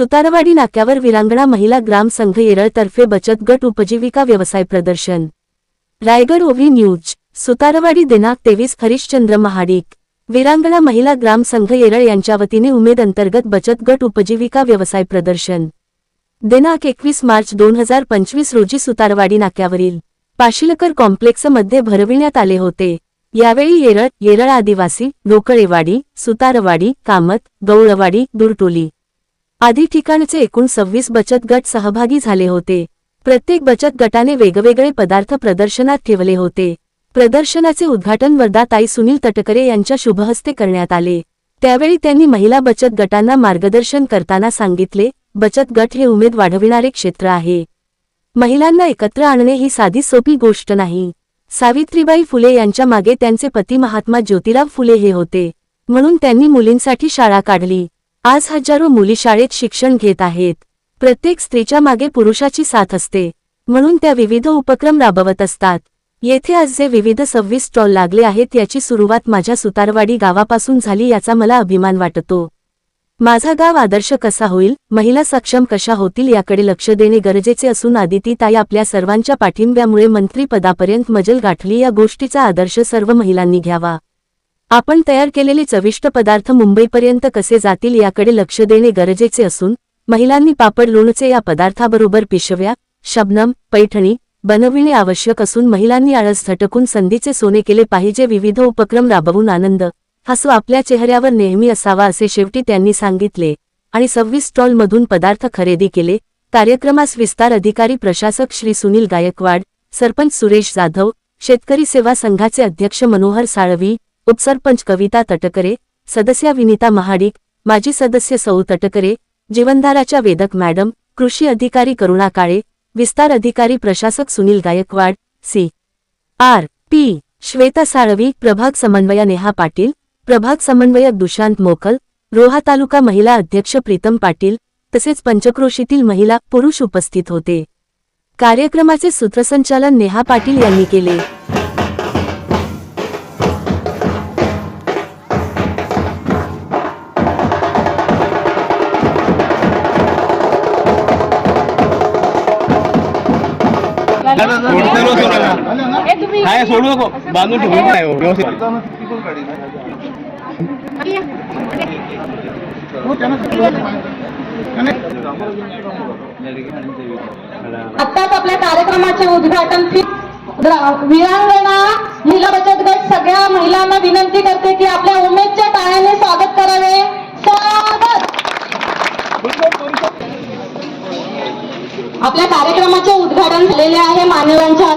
सुतारवाडी नाक्यावर विरांगणा महिला ग्राम संघ येरळतर्फे बचत गट उपजीविका व्यवसाय प्रदर्शन. रायगड ओव्ही न्यूज सुतारवाडी दिनांक तेवीस हरिश्चंद्र महाडिक. विरांगणा महिला ग्राम संघ येरळ यांच्या वतीने उमेद अंतर्गत बचत गट उपजीविका व्यवसाय प्रदर्शन. दिनांक एकवीस मार्च दोन हजार पंचवीस रोजी सुतारवाडी नाक्यावरील पाशिलकर कॉम्प्लेक्समध्ये भरविण्यात आले होते. यावेळी येरळ येरळ आदिवासी रोकळेवाडी सुतारवाडी कामत गौळवाडी दुरटोली आधी ठिकाणचे एकूण सव्वीस बचत गट सहभागी झाले होते. प्रत्येक बचत गटाने वेगवेगळे पदार्थ प्रदर्शनात ठेवले होते. प्रदर्शनाचे उद्घाटन वर्धाताई सुनील तटकरे यांच्या शुभहस्ते करण्यात आले. त्यावेळी त्यांनी महिला बचत गटांना मार्गदर्शन करताना सांगितले बचत गट हे उमेद वाढविणारे क्षेत्र आहे. महिलांना एकत्र आणणे ही साधी सोपी गोष्ट नाही. सावित्रीबाई फुले यांच्या मागे त्यांचे पती महात्मा ज्योतिराव फुले हे होते. म्हणून त्यांनी मुलींसाठी शाळा काढली. आज हजारो मुली शाळेत शिक्षण घेत आहेत. प्रत्येक स्त्रीच्या मागे पुरुषाची साथ असते. म्हणून त्या विविध उपक्रम राबवत असतात. येथे आज जे विविध सव्वीस स्टॉल लागले आहेत याची सुरुवात माझ्या सुतारवाडी गावापासून झाली याचा मला अभिमान वाटतो. माझा गाव आदर्श कसा होईल? महिला सक्षम कशा होतील याकडे लक्ष देणे गरजेचे असून आदिती ताई आपल्या सर्वांच्या पाठिंब्यामुळे मंत्रीपदापर्यंत मजल गाठली या गोष्टीचा आदर्श सर्व महिलांनी घ्यावा. आपण तयार केलेले चविष्ट पदार्थ मुंबईपर्यंत कसे जातील याकडे लक्ष देणे गरजेचे असून महिलांनी पापड लोणचे या पदार्थाबरोबर पिशव्या शबनम पैठणी बनविणे आवश्यक असून महिलांनी आळस झटकून संधीचे सोने केले पाहिजे. विविध उपक्रम राबवून आनंद हसू. आपल्या चेहऱ्यावर नेहमी असावा असे शेवटी त्यांनी सांगितले आणि सव्वीस स्टॉलमधून पदार्थ खरेदी केले. कार्यक्रमास विस्तार अधिकारी प्रशासक श्री सुनील गायकवाड सरपंच सुरेश जाधव शेतकरी सेवा संघाचे अध्यक्ष मनोहर साळवी उपसरपंच कविता तटकरे सदस्या विनिता महाडिक माजी सदस्य सौ तटकरे जीवनधाराच्या वेदक मॅडम कृषी अधिकारी करुणा काळे विस्तार अधिकारी प्रशासक Sunil Gaikwad C. R. P. Shweta Salvi प्रभाग समन्वय नेहा पाटील प्रभाग समन्वयक दुशांत मोकल रोहा तालुका महिला अध्यक्ष प्रीतम पाटील तसेच पंचक्रोशीतील महिला पुरुष उपस्थित होते. कार्यक्रमाचे सूत्रसंचालन नेहा पाटील यांनी केले. काय सोडू नको. बांधून काय व्यवस्थित. आत्ताच आपल्या कार्यक्रमाचे उद्घाटन विरांगणा महिला बचत गट सगळ्या महिलांना विनंती करते की आपल्या उमेदच्या टाळ्याने स्वागत करावे. स्वागत! आपल्या कार्यक्रमाचे उद्घाटन झालेले आहे मान्यवरांच्या